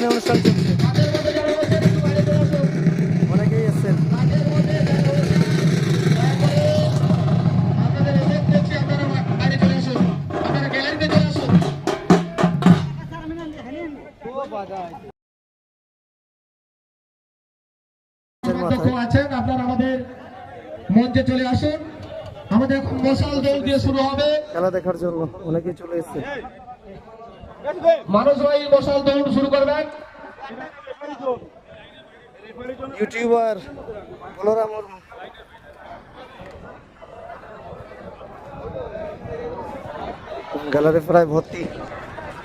ধরনের অনুষ্ঠান চলছে। আমাদের মঞ্চে চলে আসুন। আমাদের এখন মশাল দৌড় দিয়ে শুরু হবে। খেলা দেখার জন্য অনেকেই চলে এসছে মানুষ ভাই মশাল দৌড় শুরু করবেন। ইউটিউবার বলরাম গ্যালারি প্রায় ভর্তি।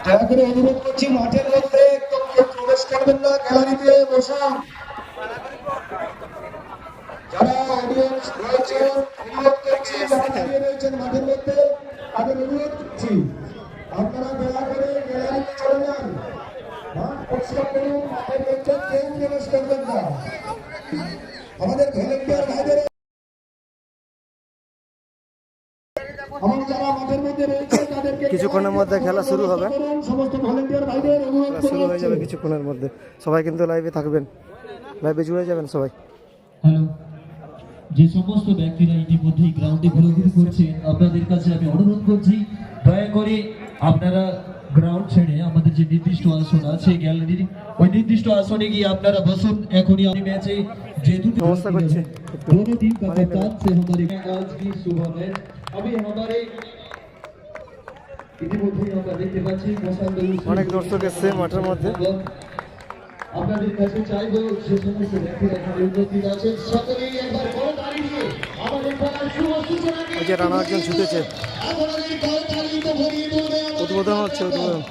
দয়া করে অনুরোধ করছি মাঠের মধ্যে প্রবেশ করবেন না গ্যালারিতে বসা যারা অডিয়েন্স রয়েছেন অনুরোধ করছি যারা দাঁড়িয়ে রয়েছেন মাঠের মধ্যে। তাদের অনুরোধ করছি আপনারা দয়া করে গ্যালারিতে চলে যান মাঠ পরিষ্কার করুন মাঠের মধ্যে কেউ প্রবেশ করবেন না আমাদের ভলেন্টিয়ার ভাইদের এবং যারা মাঠের মধ্যে রয়েছে তাদেরকে কিছুক্ষণের মধ্যে খেলা শুরু হবে। সমস্ত ভলেন্টিয়ার ভাইদের অনুরোধ শুরু হয়ে যাবে কিছুক্ষণের মধ্যে। সবাই কিন্তু লাইভে থাকবেন। লাইভে জুড়ে যাবেন সবাই। হ্যালো যে সমস্ত ব্যক্তিরা ইতিমধ্যেই গ্রাউন্ডে ঘোরাঘুরি করছেন আপনাদের কাছে আমি অনুরোধ করছি দয়া করে আপনারা গ্রাউন্ড ছেড়ে আমাদের যে নির্দিষ্ট আসন আছে গ্যালারির ওই নির্দিষ্ট আসনে গিয়ে আপনারা বসুন এখনই আমি ম্যাচে যে দুটি নমস্কার করছি। दोनों टीम का कप्तान से हमारी आज की सुबह में अभी हमारे ইতিমধ্যেই আমরা দেখতে পাচ্ছি মশাল দৌড় শুরু অনেক দর্শক এসছে মাঠের মধ্যে আপনাদের কাছে চাইবো যে সমস্ত ব্যক্তিরা এখানে উপস্থিত আছেন সকলেই একবার বড় তালি দিয়ে আমাদের খেলার শুভ সূচনা এই যে রানা একজন ছুটেছে আপনাদের করতালিতে ভরিয়ে দেবে উদ্বোধন হচ্ছে উদ্বোধন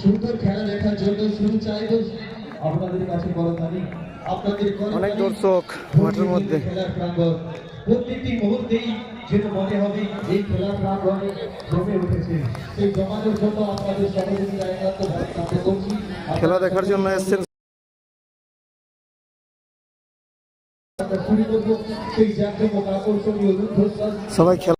সুন্দর খেলা দেখার জন্য শুরু চাইব আপনাদের কাছে করতালি আপনাদের অনেক দর্শক মাঠের মধ্যে। খেলার প্রাঙ্গণ প্রত্যেকটি মুহূর্তেই যেন মনে হবে এই খেলার প্রাঙ্গণে জমে উঠেছে। সেই জমানোর জন্য আপনাদের সহযোগিতা একান্ত করছি। খেলা দেখার জন্য এসছেন। সবাই খেলা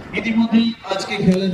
ইতিমধ্যেই আজকে খেলার